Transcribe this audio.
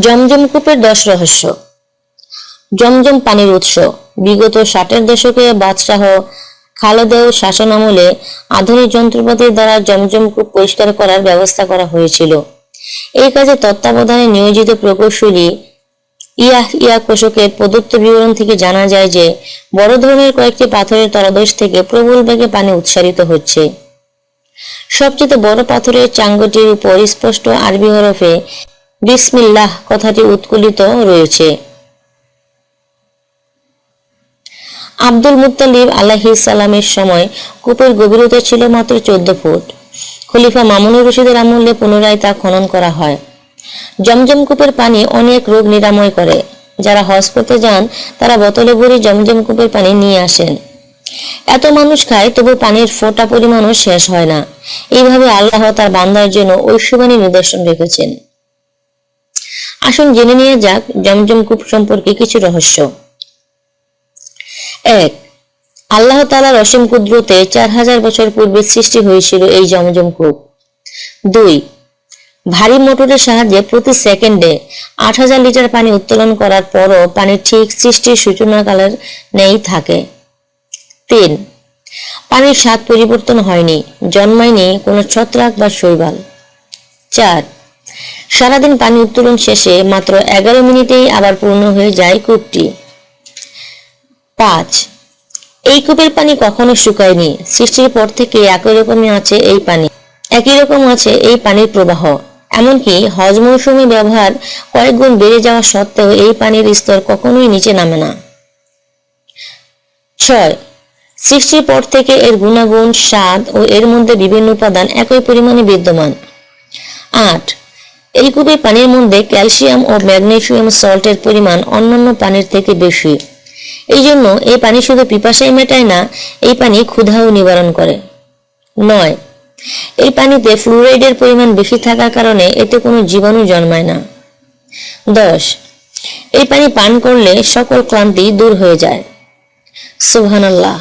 জমজম কূপের দশ রহস্য। জমজম পানির উৎস। বিগত ষাটের দশকে বাদশাহ খালেদের শাসনামলে আধুনিক যন্ত্রপাতির দ্বারা জমজম কূপ পরিষ্কার করার ব্যবস্থা করা হয়েছিল। এই কাজে তত্ত্বাবধানে নিয়োজিত প্রকৌশলী ইয়াহ ইয়া কোষকের প্রদত্ত বিবরণ থেকে জানা যায় যে, বড় ধরনের কয়েকটি পাথরের তলদেশ থেকে প্রবল বেগে পানি উৎসারিত হচ্ছে। সবচেয়ে বড় পাথরের চাঙ্গটির উপর স্পষ্ট আরবি হরফে বিসমিল্লাহ, কথাটি উৎকুলিত রয়েছে। আব্দুল মুত্তালিব আলাহি সালামের সময় কূপের গভীরতা ছিল মাত্র চোদ্দ ফুট। খলিফা মামুনুর রশিদের আমলে পুনরায় তা খনন করা হয়। জমজম কূপের পানি অনেক রোগ নিরাময় করে। যারা হজ করতে যান, তারা বোতলে ভরে জমজম কূপের পানি নিয়ে আসেন। এত মানুষ খায়, তবু পানির ফোঁটা পরিমাণও শেষ হয় না। এইভাবে আল্লাহ তার বান্দার জন্য ঐশ্ববানী নিদর্শন রেখেছেন। আসুন জেনে নিয়ে যাক জমজম কূপ সম্পর্কে কিছু রহস্য। এক, আল্লাহ তালার অসীম কুদরতে চার হাজার বছর পূর্বে সৃষ্টি হয়েছিল এই জমজম কূপ। দুই, ভারী মোটরের সাহায্যে প্রতি সেকেন্ডে আট হাজার লিটার পানি উত্তোলন করার পরও পানি ঠিক সৃষ্টির সূচনাকালের নেই থাকে। তিন, পানির স্বাদ পরিবর্তন হয়নি, জন্মায়নি কোনো ছত্রাক বা শৈবাল। চার সারাদিন পানি উত্তোলন শেষে মাত্র এগারো মিনিটেই আবার পূর্ণ হয়ে যায় কূপটি। পাঁচ, এই কূপের পানি কখনো শুকায়নি। সৃষ্টির পর থেকে একই রকমই আছে এই পানি। একই রকম আছে এই পানির প্রবাহ। এমনকি হজ মৌসুমে ব্যবহার কয়েক গুণ বেড়ে যাওয়া সত্ত্বেও এই পানির স্তর কখনোই নিচে নামে না। ছয়, সৃষ্টির পর থেকে এর গুণাগুণ, স্বাদ ও এর মধ্যে বিভিন্ন উপাদান একই পরিমাণে বিদ্যমান। আট কূপের পানির মধ্যে ক্যালসিয়াম ও ম্যাগনেসিয়াম সল্টের পরিমাণ অন্যান্য পানির থেকে বেশি। এই জন্য এই পানি শুধু পিপাসাই মেটায় না, এই পানি ক্ষুধাও নিবারণ করে। নয়, এই পানিতে ফ্লুরাইডের পরিমাণ বেশি থাকার কারণে এতে কোনো জীবাণু জন্মায় না। দশ, এই পানি পান করলে সকল ক্লান্তি দূর হয়ে যায়। সুবহানাল্লাহ।